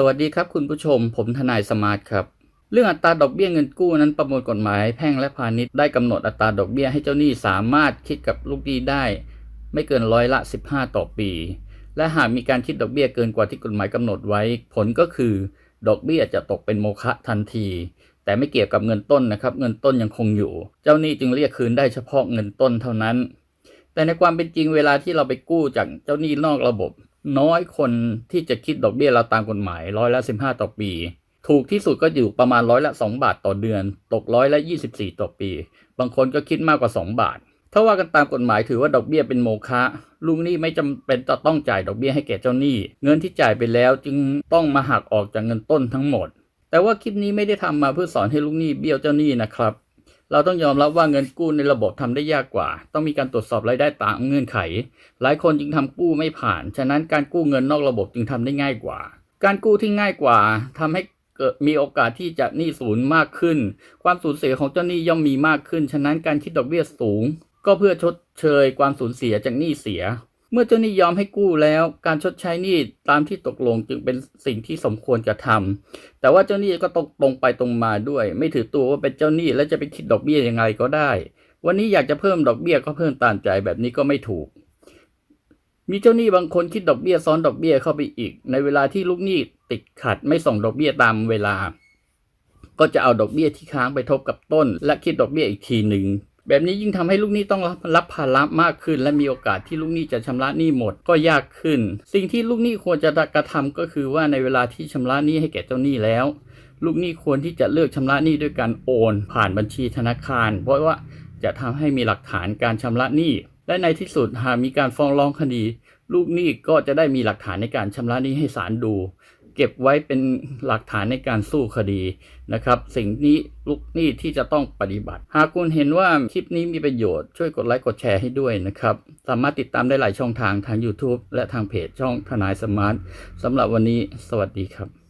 สวัสดีครับคุณผู้ชม ผมทนายสมาร์ทครับ เรื่องอัตราดอกเบี้ยเงินกู้นั้นประมวลกฎหมายแพ่งและพาณิชย์ได้กำหนดอัตราดอกเบี้ยให้เจ้าหนี้สามารถคิดกับลูกหนี้ได้ ไม่เกินร้อยละ 15 ต่อปี และหากมีการคิดดอกเบี้ยเกินกว่าที่กฎหมายกำหนดไว้ ผลก็คือ ดอกเบี้ยจะตกเป็นโมฆะทันที แต่ไม่เกี่ยวกับเงินต้นนะครับ เงินต้นยังคงอยู่ เจ้าหนี้จึงเรียกคืนได้เฉพาะเงินต้นเท่านั้น แต่ในความเป็นจริงเวลาที่เราไปกู้จากเจ้าหนี้นอกระบบ น้อยคนที่จะคิดดอกเบี้ยเราตามกฎหมายร้อยละ 15 ต่อปี ถูกที่สุดก็อยู่ประมาณร้อยละ 2 บาทต่อเดือน ตกร้อยละ 24 ต่อปี บางคนก็คิดมากกว่า 2 บาท ถ้าว่ากันตามกฎหมายถือว่าดอกเบี้ยเป็นโมฆะลูกหนี้ไม่จำเป็นจะต้องจ่ายดอกเบี้ยให้แก่เจ้าหนี้ เงินที่จ่ายไปแล้วจึงต้องมาหักออกจากเงินต้นทั้งหมด แต่ว่าคลิปนี้ไม่ได้ทำมาเพื่อสอนให้ลูกหนี้เบี้ยวเจ้าหนี้นะครับ เราต้องยอมรับว่าเงินกู้ในระบบทำได้ยากกว่า ต้องมีการตรวจสอบรายได้ตามเงื่อนไข หลายคนจึงทำกู้ไม่ผ่าน ฉะนั้นการกู้เงินนอกระบบจึงทำได้ง่ายกว่า การกู้ที่ง่ายกว่าทำให้เกิดมีโอกาสที่จะหนี้ศูนย์มากขึ้น ความสูญเสียของเจ้าหนี้ย่อมมีมากขึ้น ฉะนั้นการคิดดอกเบี้ยสูง ก็เพื่อชดเชยความสูญเสียจากหนี้เสีย เมื่อเจ้าหนี้ยอมให้กู้แล้ว การชดใช้หนี้ตามที่ตกลงจึงเป็นสิ่งที่สมควรจะทำแต่ว่าเจ้าหนี้ก็ต้องตรงไปตรงมาด้วย ไม่ถือตัวว่าเป็นเจ้าหนี้แล้วจะไปคิดดอกเบี้ยยังไงก็ได้ วันนี้อยากจะเพิ่มดอกเบี้ยก็เพิ่มตามใจแบบนี้ก็ไม่ถูก มีเจ้าหนี้บางคนคิดดอกเบี้ยซ้อนดอกเบี้ยเข้าไปอีก ในเวลาที่ลูกหนี้ติดขัดไม่ส่งดอกเบี้ยตามเวลา ก็จะเอาดอกเบี้ยที่ค้างไปทบกับต้น และคิดดอกเบี้ยอีกทีหนึ่ง แบบนี้ยิ่งทำให้ลูกหนี้ต้องรับรับภาระมากขึ้น และมีโอกาสที่ลูกหนี้จะชำระหนี้หมดก็ยากขึ้น สิ่งที่ลูกหนี้ควรจะกระทำก็คือว่าในเวลาที่ชำระหนี้ให้แก่เจ้าหนี้แล้ว ลูกหนี้ควรที่จะเลือกชำระหนี้ด้วยการโอน ผ่านบัญชีธนาคาร เพราะว่าจะทำให้มีหลักฐานการชำระหนี้ และในที่สุดหากมีการฟ้องร้องคดี ลูกหนี้ก็จะได้มีหลักฐานในการชำระหนี้ให้ศาลดู เก็บไว้เป็นหลักฐานในการสู้คดีนะครับ สิ่งนี้ลูกหนี้ที่จะต้องปฏิบัติ หากคุณเห็นว่าคลิปนี้มีประโยชน์ช่วยกดไลค์กดแชร์ให้ด้วยนะครับ สามารถติดตามได้หลายช่องทางทาง YouTube และทางเพจช่องทนายสมาร์ทสำหรับวันนี้ สวัสดีครับ